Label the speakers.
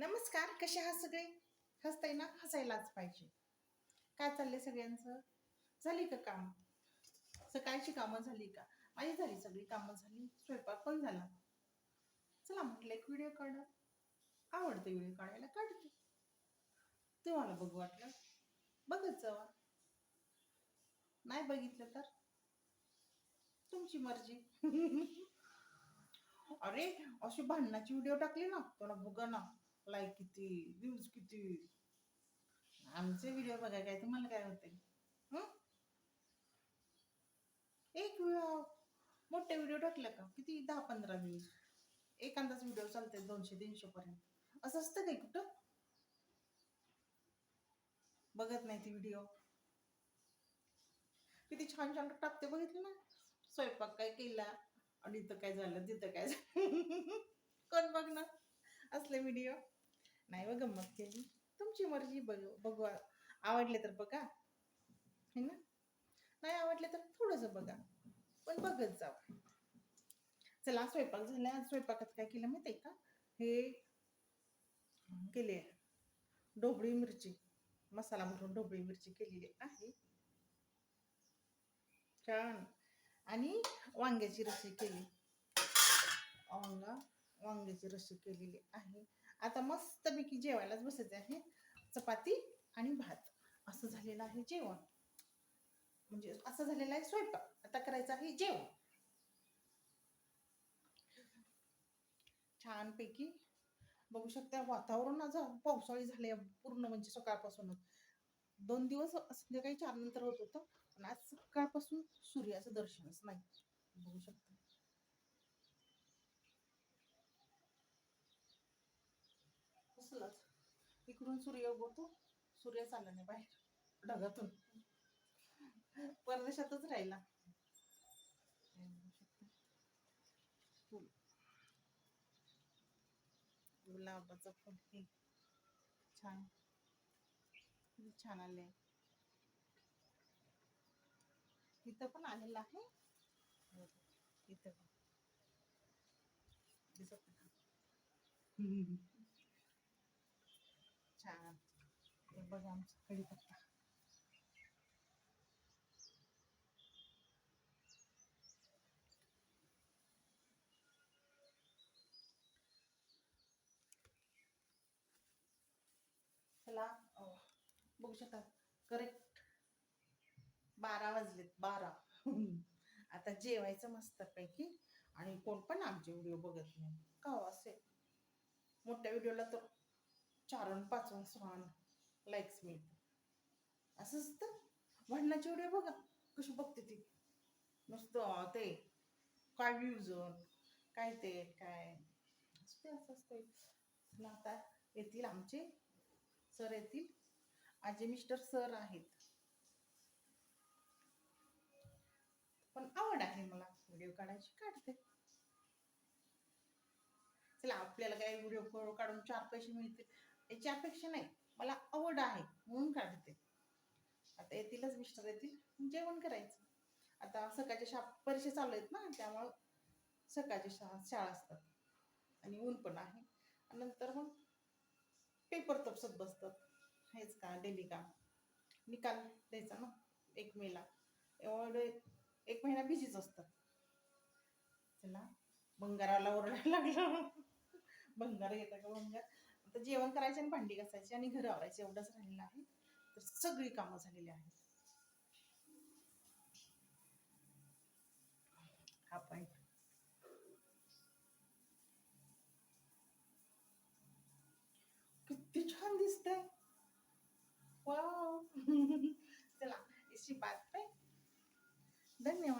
Speaker 1: नमस्कार कसे आहात सगळे? हसताय ना? हसायलाच पाहिजे. काय चाललंय सगळ्यांचं? झाली का काम? सकाळची कामं झाली का? माझी झाली सगळी कामं झाली. स्वयंपाक पण झाला. चला म्हटलं एक व्हिडिओ काढ. आवडते व्हिडिओ काढायला काढते. तुम्हाला बघू वाटलं? बघत जावा. नाही बघितलं तर? तुमची मर्जी. अरे अशी भांडणाची व्हिडिओ टाकली ना तुला बघा ना. लाईक किती व्ह्यूज किती? आमचे व्हिडिओ बघा काय तुम्हाला काय होते एक व्हिडिओ मोठे व्हिडिओ टाकले का? किती? दहा पंधरा व्ह्यूज एखादाच व्हिडिओ चालते दोनशे तीनशे पर्यंत. असं असतं काय कुठं? बघत नाही ती व्हिडिओ किती छान छान टाकते बघितलं ना? स्वयंपाक काय केला आणि इथं काय झालं तिथं काय झालं. कोण बघणार? असले व्हिडिओ नाही व गंमत केली. तुमची मर्जी बघ बघू. आवडले तर बघा. है ना? नाही आवडले तर थोडंसं बघा. पण बघत जा चला स्वयंपाक झाला. स्वयंपाकात काय केलं माहिती आहे का? हे केले. ढोबळी मिरची. मसाला म्हणून ढोबळी मिरची केलेली आहे. छान. आणि वांग्याची रशी केली. वांगा वांग्याची रशी केलेली आहे. आता मस्तपैकी जेवायलाच बसायचं आहे. चपाती आणि भात. असं झालेलं आहे जेवण. म्हणजे असं झालेलं आहे स्वयंपाक. आता करायचं आहे जेवण. छानपैकी बघू शकता वातावरण आज पावसाळी झाले पूर्ण म्हणजे सकाळपासूनच. दोन दिवस संध्याकाळी चार नंतर होत होतं पण आज सकाळपासून सूर्याचं दर्शनच नाही. बघू शकता. कसलाच इकडून सूर्य उगवतो सूर्य चालला नाही बाहेर ढगातून. परदेशातच राहिला. गुलाबाचं फुल हे. छान. छान आले इथं पण आलेलं आहे. इथं पण. दिसत नाही का? हम्म. छान हे बघा आमचा कढीपत्ता चला बघू शकता करेक्ट बारा वाजलेत बारा. आता जेवायचं मस्त पैकी आणि कोण पण आमचे व्हिडिओ बघत नाही. का हो असे? मोठ्या व्हिडिओला तर चारून अन पाच सहा लाईक्स मिळतात. असं असतं. भांडणाची व्हिडिओ बघा. कशी बघते ती. नुसतं ते काय व्ह्यूज काय ते काय. असते असं असते आता येतील आमचे. सर येतील. आजी मिस्टर सर आहेत. पण आवड आहे मला. व्हिडिओ काढायची काढते. चला आपल्याला काय व्हिडिओ काढून चार पैसे मिळतील. याची अपेक्षा नाही. मला आवड आहे म्हणून काढते. आता येतीलच मिस्टर येतील जेवण करायचं. आता सकाळच्या शा परीक्षा चालू आहेत ना त्यामुळं सकाळच्या शा शाळा असतात. आणि ऊन पण आहे. नंतर मग पेपर तपसत बसतात. हेच का डेली काम. निकाल द्यायचा ना एक मेला. एवढे एक महिना बिझीच असतात. चला बंगाराला ओरडायला लागलं. बंगार घेता का बंगार आता जेवण करायचे आणि भांडी घासायची आणि घर आवरायचे एवढंच राहिलेलं आहे. तर सगळी कामं झालेली आहेत. हा पॉईंट किती छान दिसतंय. वाव चला इसी बात पे धन्यवाद.